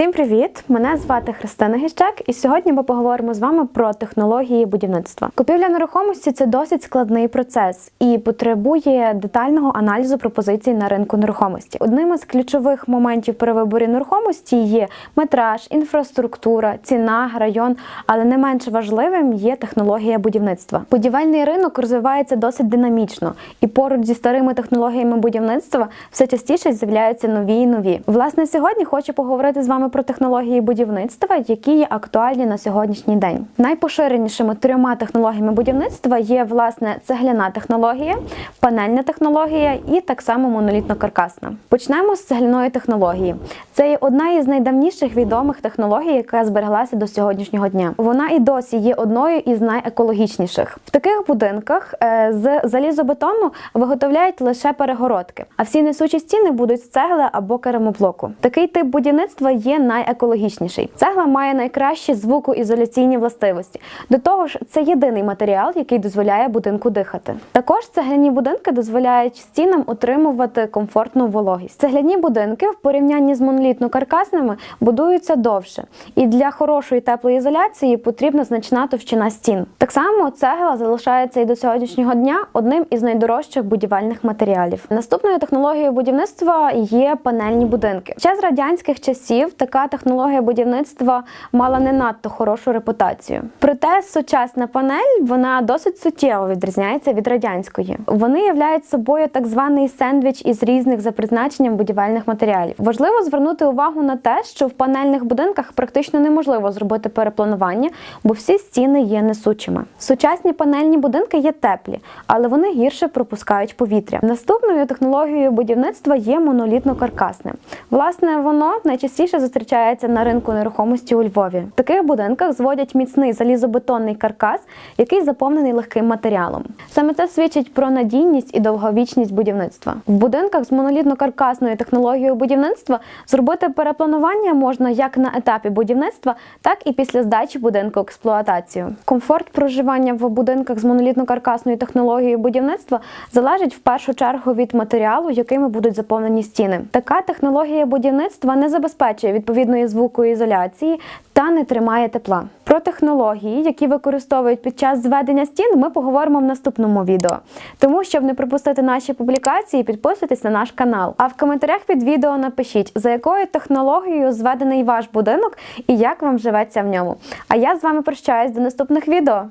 Всім привіт! Мене звати Христина Гіщак, і сьогодні ми поговоримо з вами про технології будівництва. Купівля нерухомості це досить складний процес і потребує детального аналізу пропозицій на ринку нерухомості. Одним із ключових моментів при виборі нерухомості є метраж, інфраструктура, ціна, район, але не менш важливим є технологія будівництва. Будівельний ринок розвивається досить динамічно, і поруч зі старими технологіями будівництва все частіше з'являються нові і нові. Власне, сьогодні хочу поговорити з вами про технології будівництва, які є актуальні на сьогоднішній день. Найпоширенішими трьома технологіями будівництва є власне цегляна технологія, панельна технологія і так само монолітно-каркасна. Почнемо з цегляної технології. Це є одна із найдавніших відомих технологій, яка збереглася до сьогоднішнього дня. Вона і досі є одною із найекологічніших. В таких будинках е, з залізобетону виготовляють лише перегородки, а всі несучі стіни будуть з цегли або керамоблоку. Такий тип будівництва є найекологічніший. Цегла має найкращі звукоізоляційні властивості. До того ж, це єдиний матеріал, який дозволяє будинку дихати. Також цегляні будинки дозволяють стінам утримувати комфортну вологість. Цегляні будинки в порівнянні з монолітно-каркасними будуються довше, і для хорошої теплої ізоляції потрібна значна товщина стін. Так само цегла залишається і до сьогоднішнього дня одним із найдорожчих будівельних матеріалів. Наступною технологією будівництва є панельні будинки. Ще з радянських часів така технологія будівництва мала не надто хорошу репутацію. Проте сучасна панель вона досить суттєво відрізняється від радянської. Вони являють собою так званий сендвіч із різних за призначенням будівельних матеріалів. Важливо звернути увагу на те, що в панельних будинках практично неможливо зробити перепланування, бо всі стіни є несучими. Сучасні панельні будинки є теплі, але вони гірше пропускають повітря. Наступною технологією будівництва є монолітно-каркасне. Власне, воно найчастіше зустрічається на ринку нерухомості у Львові. В таких будинках зводять міцний залізобетонний каркас, який заповнений легким матеріалом. Саме це свідчить про надійність і довговічність будівництва. В будинках з монолітно-каркасною технологією будівництва зробити перепланування можна як на етапі будівництва, так і після здачі будинку експлуатацію. Комфорт проживання в будинках з монолітно-каркасною технологією будівництва залежить в першу чергу від матеріалу, якими будуть заповнені стіни. Така технологія будівництва не забезпечує відповідної звукоізоляції та не тримає тепла. Про технології, які використовують під час зведення стін, ми поговоримо в наступному відео. Тому, щоб не пропустити наші публікації, підписуйтесь на наш канал. А в коментарях під відео напишіть, за якою технологією зведений ваш будинок і як вам живеться в ньому. А я з вами прощаюсь до наступних відео.